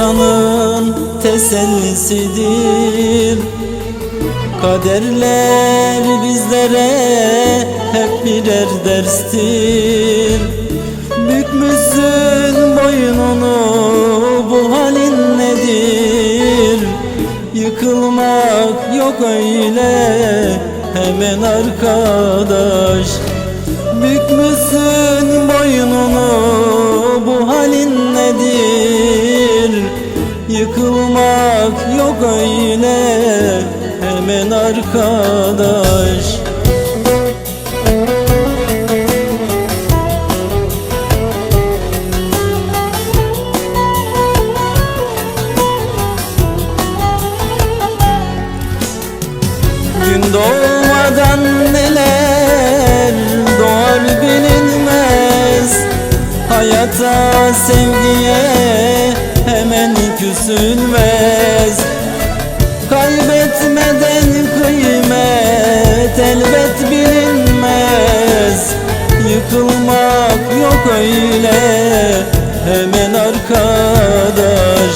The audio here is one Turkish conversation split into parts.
insanın tesellisidir. Kaderler bizlere hep birer derstir. Bükmüşsün boynunu bu halin nedir? Yıkılmak yok öyle hemen arkadaş. Bükmüşsün hemen arkadaş. Gün doğmadan neler doğar bilinmez. Hayata sevgiye yok öyle hemen arkadaş.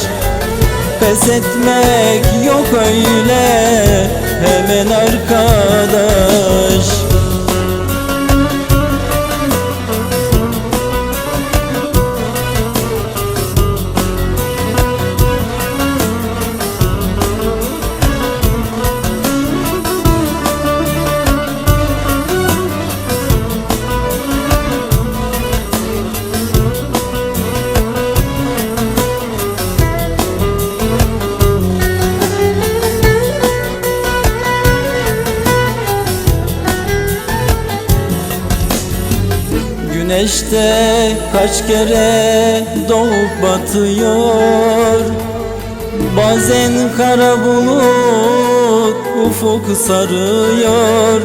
Pes etmek yok öyle hemen arkadaş Güneşte kaç kere doğup batıyor? Bazen kara bulut ufuk sarıyor.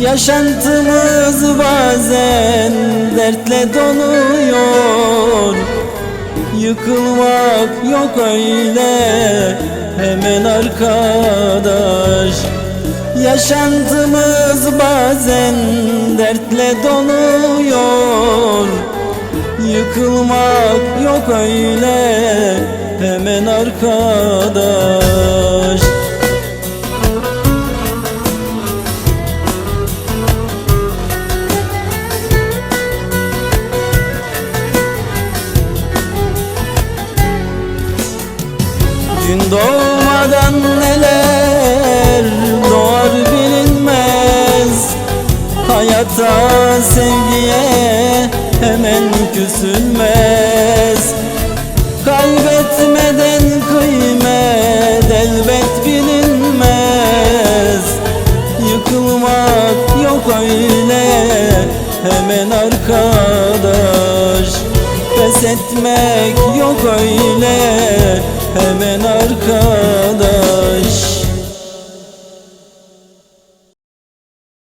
Yaşantımız bazen dertle doluyor Yıkılmak yok öyle hemen arkadaş. Yaşantımız bazen dertle doluyor Yıkılmak yok öyle hemen arkadaş. Gün doğmadan neler Hayata sevgiye hemen küsülmez. Kaybetmeden kıymet elbet bilinmez. Yıkılmak yok öyle hemen arkadaş. Pes etmek yok öyle hemen arkadaş